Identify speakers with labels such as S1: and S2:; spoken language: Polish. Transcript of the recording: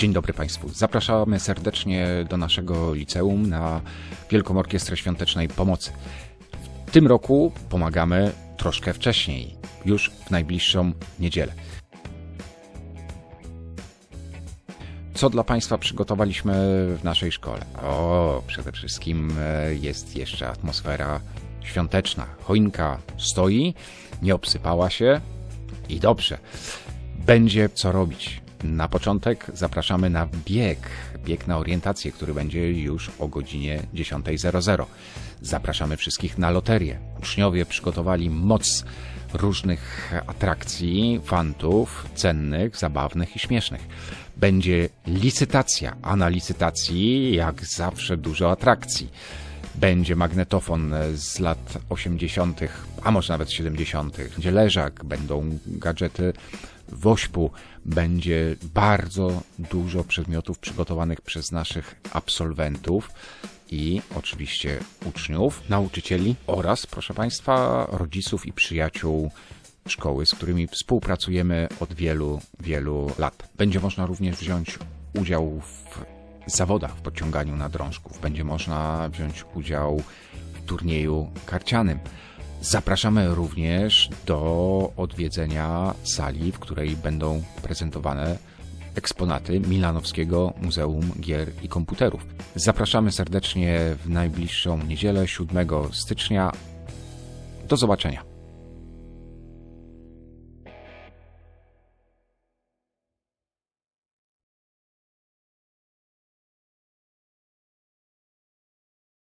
S1: Dzień dobry Państwu. Zapraszamy serdecznie do naszego liceum na Wielką Orkiestrę Świątecznej Pomocy. W tym roku pomagamy troszkę wcześniej, już w najbliższą niedzielę. Co dla Państwa przygotowaliśmy w naszej szkole? O, przede wszystkim e, jest jeszcze atmosfera świąteczna. Choinka stoi, nie obsypała się i dobrze. Będzie co robić. Na początek zapraszamy na bieg, bieg na orientację, który będzie już o godzinie 10.00. Zapraszamy wszystkich na loterię. Uczniowie przygotowali moc różnych atrakcji, fantów, cennych, zabawnych i śmiesznych. Będzie licytacja, a na licytacji jak zawsze dużo atrakcji. Będzie magnetofon z lat 80., a może nawet 70., będzie leżak, będą gadżety Wośpu, będzie bardzo dużo przedmiotów przygotowanych przez naszych absolwentów i oczywiście uczniów, nauczycieli oraz, proszę Państwa, rodziców i przyjaciół szkoły, z którymi współpracujemy od wielu, wielu lat. Będzie można również wziąć udział w zawodach w podciąganiu na drążków. Będzie można wziąć udział w turnieju karcianym. Zapraszamy również do odwiedzenia sali, w której będą prezentowane eksponaty Milanowskiego Muzeum Gier i Komputerów. Zapraszamy serdecznie w najbliższą niedzielę 7 stycznia. Do zobaczenia.